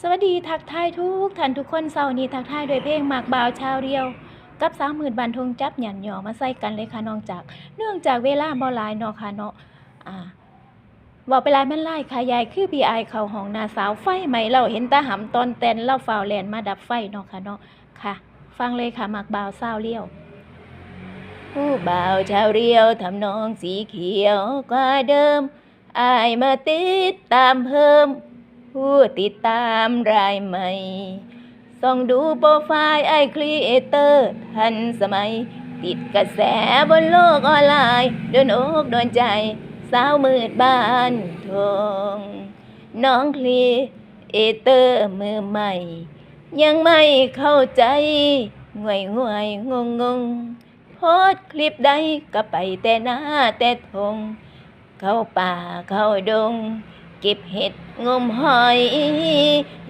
สวัสดีทักทายทุกท่านทุกคนเสาร์นี้ทักทายโดวยเพลงหมากบาวชาวเรียว กับสามหมื่นบันทงจับหยันหยอมาใส่กันเลยค่ะน้องจาก เนื่องจากเวลาบ่หลายเนาะค่ะเนาะอ่าบอกไปลายมันไล่ค่ะยายคือพี่อายเขาห้องนาสาวไฟไหมเราเห็นตาหำตอนเต้นเล่าฝ่าวแลนมาดับไฟเนาะค่ะเนาะค่ะ ฟังเลยค่ะหมากบาวสาวเรียวผู้บ่าวชาวเรียวทำนองสีเขียวกว่าเดิมอายมาติดตามเพิ่ม ผู้ติดตามรายใหม่ส่องดูโปรไฟล์ไอครีเอเตอร์ทันสมัย ติดกระแสบนโลกออนไลน์โดนอกโดนใจ สาวมืดบ้านทองน้องครีเอเตอร์มือใหม่ ยังไม่เข้าใจห่วยห่วยงงงงโพสคลิปใดก็ไปแต่หน้าแต่ทง เข้าป่าเข้าดง เก็บเห็ดงมหอย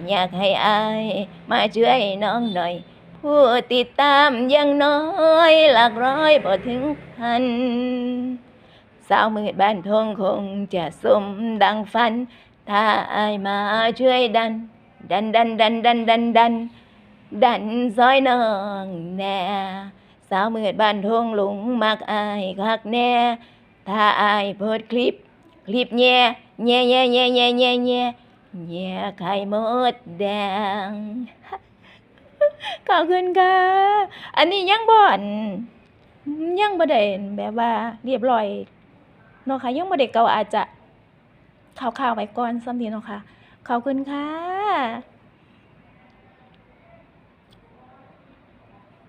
อยากให้อายมาช่วยน้องหน่อย ผู้ติดตามยังน้อยหลักร้อยพอถึงพัน สาวมืดบ้านทงคงจะสมดังฝัน ถ้าอายมาช่วยดัน ดันดันดันดันดันดันดันซอยน้องแน่สาวมืดบ้านทงหลงมักอายคักแน่ ถ้าอายโพสคลิป คลิปแย่แย่แย่แย่แย่แย่แย่แย่ไข่มดแดง ขอบคุณค่ะ อันนี้ยังบ่อน ยังบ่ได้แบบว่า เรียบร้อยเนาะค่ะยังบ่ได้เก่าอาจจะข่าวๆไว้ก่อนซ้ำนี้เนาะค่ะ ขอบคุณค่ะ